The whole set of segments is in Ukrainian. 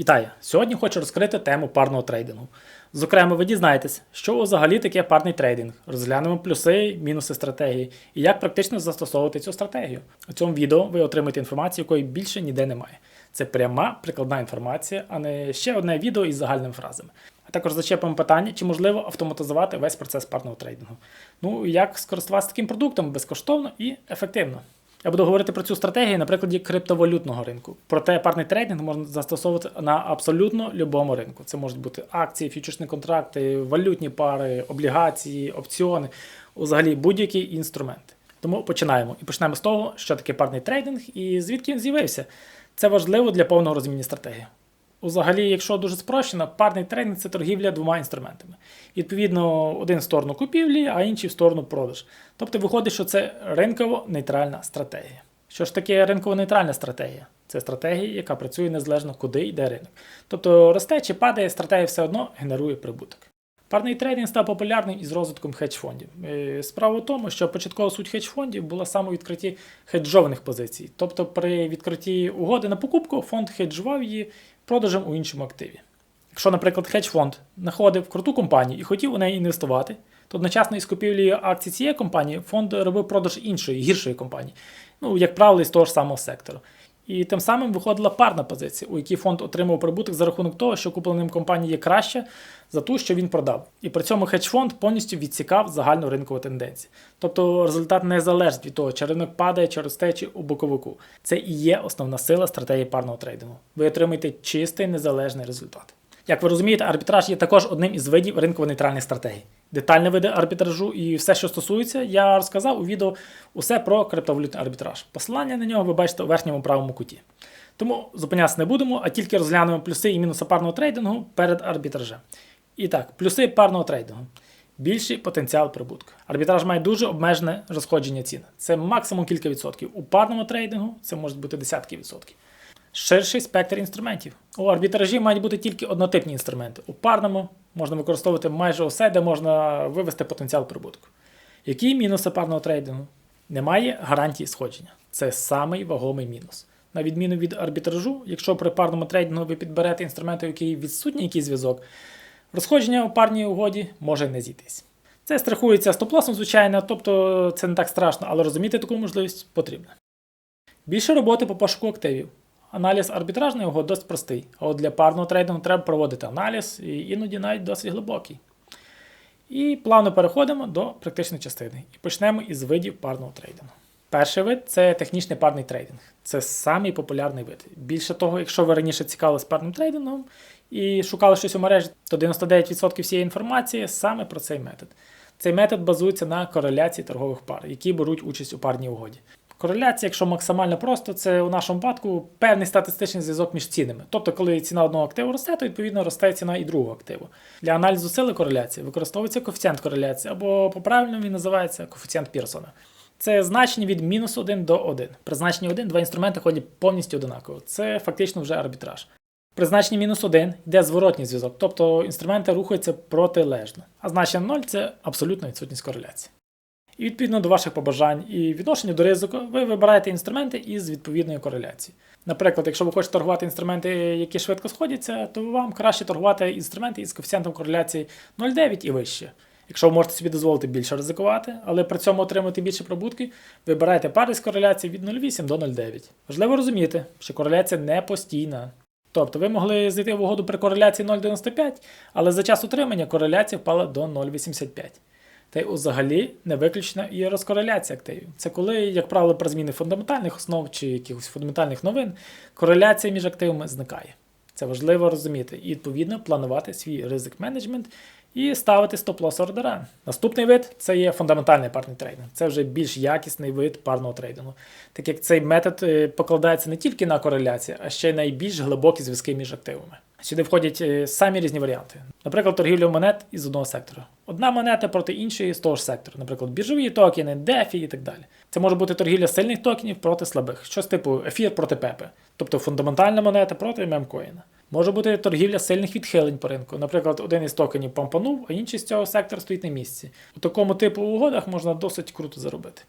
Вітаю! Сьогодні хочу розкрити тему парного трейдингу. Зокрема, ви дізнаєтесь, що взагалі таке парний трейдинг, розглянемо плюси, мінуси стратегії і як практично застосовувати цю стратегію. У цьому відео ви отримаєте інформацію, якої більше ніде немає. Це пряма прикладна інформація, а не ще одне відео із загальними фразами. А також зачепимо питання, чи можливо автоматизувати весь процес парного трейдингу. Ну як скористуватися таким продуктом безкоштовно і ефективно. Я буду говорити про цю стратегію на прикладі криптовалютного ринку. Проте парний трейдинг можна застосовувати на абсолютно будь-якому ринку. Це можуть бути акції, фьючерсні контракти, валютні пари, облігації, опціони, взагалі будь-які інструменти. Тому починаємо. І почнемо з того, що таке парний трейдинг і звідки він з'явився. Це важливо для повного розуміння стратегії. Взагалі, якщо дуже спрощено, парний трейдинг це торгівля двома інструментами. Відповідно, один в сторону купівлі, а інший в сторону продаж. Тобто виходить, що це ринково-нейтральна стратегія. Що ж таке ринково-нейтральна стратегія? Це стратегія, яка працює незалежно куди йде ринок. Тобто росте чи падає, стратегія все одно генерує прибуток. Парний трейдинг став популярним із розвитком хедж-фондів. Е, Справа в тому, що початкова суть хедж-фондів була саме у відкритті хеджованих позицій. Тобто при відкритті угоди на покупку фонд хеджував її продажем у іншому активі. Якщо, наприклад, хедж-фонд знаходив круту компанію і хотів у неї інвестувати, то одночасно із купівлею акцій цієї компанії фонд робив продаж іншої, гіршої компанії, ну, як правило, з того ж самого сектору. І тим самим виходила парна позиція, у якій фонд отримав прибуток за рахунок того, що купленим компанії є краще за ту, що він продав. І при цьому хедж-фонд повністю відсікав загальну ринкову тенденцію. Тобто результат не залежить від того, чи ринок падає, чи росте, чи у боковику. Це і є основна сила стратегії парного трейдингу. Ви отримаєте чистий незалежний результат. Як ви розумієте, арбітраж є також одним із видів ринково-нейтральних стратегій. Детальні види арбітражу і все, що стосується, я розказав у відео усе про криптовалютний арбітраж. Посилання на нього ви бачите у верхньому правому куті. Тому зупинятися не будемо, а тільки розглянемо плюси і мінуси парного трейдингу перед арбітражем. І так, плюси парного трейдингу. Більший потенціал прибутку. Арбітраж має дуже обмежене розходження цін. Це максимум кілька відсотків. У парному трейдингу це можуть бути десятки відсотків. Ширший спектр інструментів. У арбітражі мають бути тільки однотипні інструменти. У парному можна використовувати майже усе, де можна вивести потенціал прибутку. Які мінуси парного трейдингу? Немає гарантії сходження. Це самий вагомий мінус. На відміну від арбітражу, якщо при парному трейдингу ви підберете інструменти, у якій відсутній якийсь зв'язок, розходження у парній угоді може не зійтись. Це страхується стоп-лосом, звичайно, тобто це не так страшно, але розуміти таку можливість потрібно. Більше роботи по пошуку активів. Аналіз арбітражної угоди досить простий, а от для парного трейдингу треба проводити аналіз і іноді навіть досить глибокий. І плавно переходимо до практичної частини. І почнемо із видів парного трейдингу. Перший вид це технічний парний трейдинг. Це самий популярний вид. Більше того, якщо ви раніше цікавились парним трейдингом і шукали щось у мережі, то 99% всієї інформації саме про цей метод. Цей метод базується на кореляції торгових пар, які беруть участь у парній угоді. Кореляція, якщо максимально просто, це у нашому випадку певний статистичний зв'язок між цінами. Тобто, коли ціна одного активу росте, то відповідно росте ціна і другого активу. Для аналізу сили кореляції використовується коефіцієнт кореляції, або по-правильному він називається коефіцієнт Пірсона. Це значення від мінус 1 до 1. При значенні 1 два інструменти ходять повністю однаково. Це фактично вже арбітраж. При значенні мінус 1 йде зворотній зв'язок, тобто інструменти рухаються протилежно. А значення 0 це абсолютна відсутність кореляції. І відповідно до ваших побажань і відношення до ризику, ви вибираєте інструменти із відповідною кореляцією. Наприклад, якщо ви хочете торгувати інструменти, які швидко сходяться, то вам краще торгувати інструменти із коефіцієнтом кореляції 0,9 і вище. Якщо ви можете собі дозволити більше ризикувати, але при цьому отримати більше прибутки, вибирайте пари з кореляції від 0,8 до 0,9. Важливо розуміти, що кореляція не постійна. Тобто ви могли зайти в угоду при кореляції 0,95, але за час утримання кореляція впала до 0,85. Та й взагалі не виключена і розкореляція активів. Це коли, як правило, при зміни фундаментальних основ чи якихось фундаментальних новин, кореляція між активами зникає. Це важливо розуміти і відповідно планувати свій ризик менеджмент і ставити стоп-лос ордера. Наступний вид це є фундаментальний парний трейдинг. Це вже більш якісний вид парного трейдингу. Так як цей метод е, покладається не тільки на кореляцію, а ще й найбільш глибокі зв'язки між активами. Сюди входять е, самі різні варіанти. Наприклад, торгівля монет із одного сектора. Одна монета проти іншої з того ж сектору, наприклад, біржові токени, дефі і так далі. Це може бути торгівля сильних токенів проти слабих, щось типу ефір проти пепи, тобто фундаментальна монета проти мемкоїна. Може бути торгівля сильних відхилень по ринку. Наприклад, один із токенів помпанув, а інший з цього сектора стоїть на місці. У такому типу угодах можна досить круто заробити.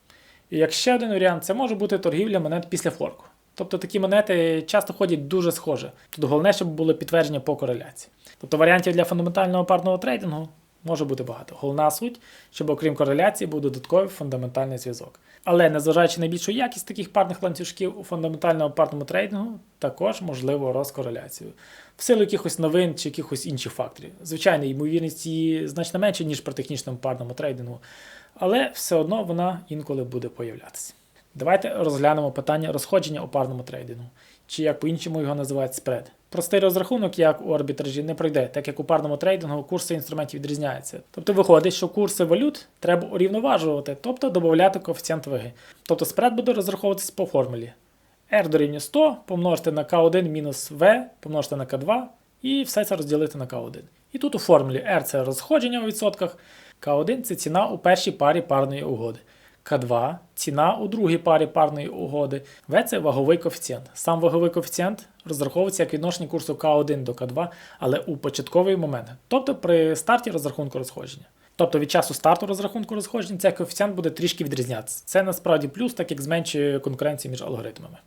І як ще один варіант, це може бути торгівля монет після форку. Тобто такі монети часто ходять дуже схоже. Тут головне, щоб було підтвердження по кореляції. Тобто варіантів для фундаментального парного трейдингу може бути багато. Головна суть, щоб окрім кореляції був додатковий фундаментальний зв'язок. Але незважаючи на більшу якість таких парних ланцюжків у фундаментальному парному трейдингу, також можливо розкореляцію. В силу якихось новин чи якихось інших факторів. Звичайно, ймовірність її значно менше, ніж при технічному парному трейдингу, але все одно вона інколи буде появлятися. Давайте розглянемо питання розходження у парному трейдингу, чи як по-іншому його називають спред. Простий розрахунок, як у арбітражі, не пройде, так як у парному трейдингу курси інструментів відрізняються. Тобто виходить, що курси валют треба урівноважувати, тобто додати коефіцієнт ваги. Тобто спред буде розраховуватись по формулі. R дорівнює 100 помножити на К1 мінус В помножити на К2 і все це розділити на К1. І тут у формулі R це розходження у відсотках, К1 це ціна у першій парі парної угоди. К2 ціна у другій парі парної угоди. В це ваговий коефіцієнт. Сам ваговий коефіцієнт розраховується як відношення курсу К1 до К2, але у початковий момент, тобто при старті розрахунку розходження. Тобто від часу старту розрахунку розходження цей коефіцієнт буде трішки відрізнятися. Це насправді плюс, так як зменшує конкуренцію між алгоритмами.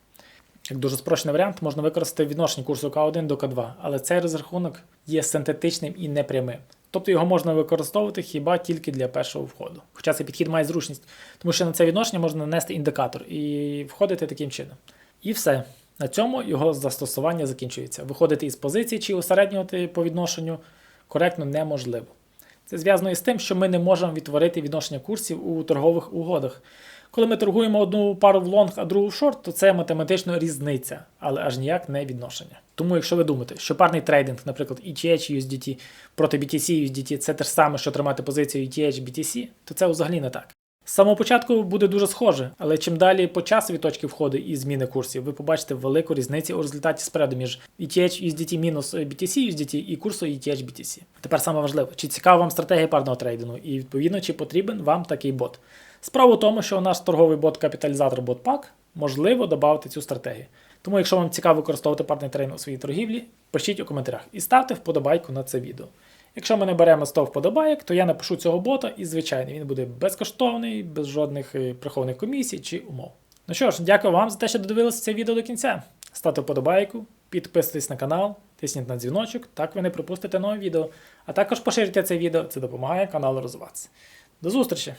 Як дуже спрощений варіант, можна використати відношення курсу К1 до К2, але цей розрахунок є синтетичним і непрямим. Тобто його можна використовувати хіба тільки для першого входу. Хоча цей підхід має зручність, тому що на це відношення можна нанести індикатор і входити таким чином. І все. На цьому його застосування закінчується. Виходити із позиції чи усереднювати по відношенню коректно неможливо. Це зв'язано із тим, що ми не можемо відтворити відношення курсів у торгових угодах. Коли ми торгуємо одну пару в лонг, а другу в шорт, то це математично різниця, але аж ніяк не відношення. Тому, якщо ви думаєте, що парний трейдинг, наприклад, ETH USDT проти BTC USDT це те ж саме, що тримати позицію ETH BTC, то це взагалі не так. З самого початку буде дуже схоже, але чим далі по часовій точки входу і зміни курсів, ви побачите велику різницю у результаті спреду між ETH USDT мінус BTC USDT і курсу ETH BTC. Тепер саме важливо, чи цікава вам стратегія парного трейдингу, і відповідно, чи потрібен вам такий бот. Справа в тому, що у наш торговий бот-капіталізатор BotPack можливо додати цю стратегію. Тому, якщо вам цікаво використовувати парний трейдинг у своїй торгівлі, пишіть у коментарях і ставте вподобайку на це відео. Якщо ми не беремо 100 вподобайок, то я напишу цього бота і, звичайно, він буде безкоштовний, без жодних е, прихованих комісій чи умов. Ну що ж, дякую вам за те, що додивилися це відео до кінця. Ставте вподобайку, підписуйтесь на канал, тисніть на дзвіночок, так ви не пропустите нове відео. А також поширюйте це відео, це допомагає каналу розвиватися. До зустрічі!